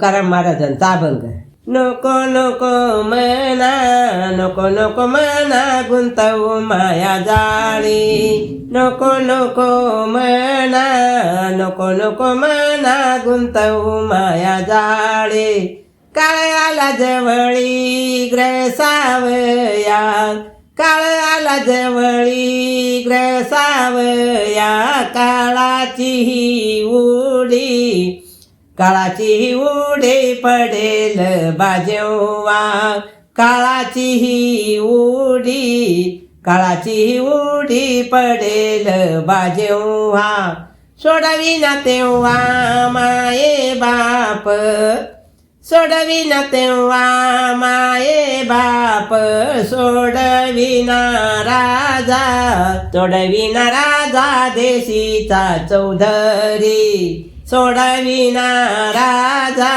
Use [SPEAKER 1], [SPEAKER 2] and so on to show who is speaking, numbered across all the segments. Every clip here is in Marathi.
[SPEAKER 1] तुकाराम महाराजांचा अभंग नको नको मना नको नको मना गुंतवू माया जाळी नको नको मना नको नको मना गुंतवू माया जाळी काळ आला जवळी ग्रसावया काळ आला जवळी ग्रसावया काळाची ही उडी काळाची उडे उडी पडेल बाजेवा काळाची ही उडी काळाची उडी पडेल बाजेवा सोडविना तेव्हा माये बाप सोडविना तेव्हा माये बाप सोडविना राजा सोडविना राजा देशीचा चौधरी. सोडविना राजा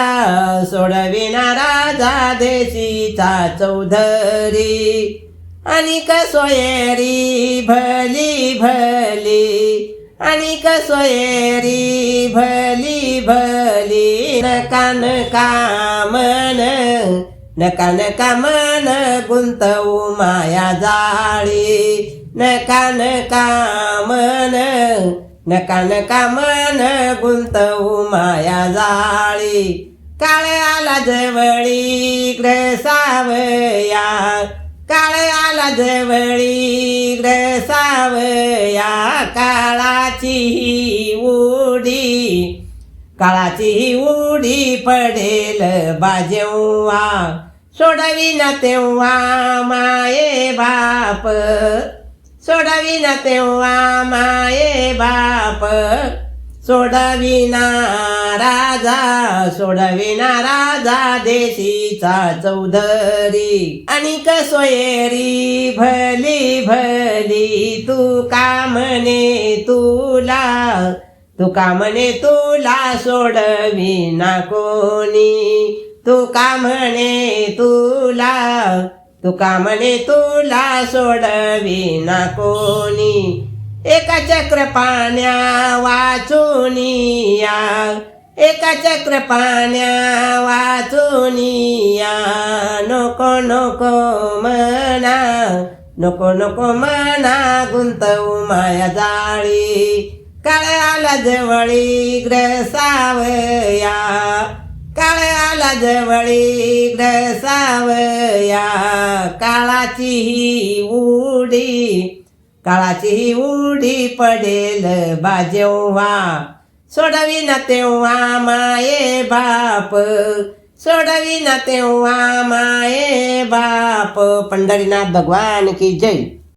[SPEAKER 1] सोडविना राजा देशीचा चौधरी. आणि कसोयरी भली भली आणि कसोयरी भली भली नकान कामन नकान कामन गुंतवू माया जाळी. नकान कामन नका नका गुंतवू माया जाळी. काळ आला जवळी ग्रसावया काळ आला जवळी ग्रसावया काळाची उडी काळाची ही उडी पडेल बाजेव्हा. सोडविना तेव्हा माये बाप. सोडविना तेव्हा माये बाप. सोडविना राजा सोडविना राजा देशीचा चौधरी. आणि कसोयरी भली भली तू का म्हणे तुला? तू का म्हणे तुला सोडविना कोणी? तू का म्हणे तुला? तुका म्हणे तुला सोडविना कोणी. एका चक्र पाण्या वाचून या. एका चक्र पाण्या वाचून या. नको नको म्हणा. नको नको म्हणा गुंतवू माया जाळी. काळ आला जवळी ग्रसावया. जवळी ग्रसावया काळाची ही उडी काळाची ही उडी पडेल बाजेव्हा सोडविना तेव्हा माये बाप सोडविना तेव्हा माये बाप. पंढरीनाथ भगवान की जय.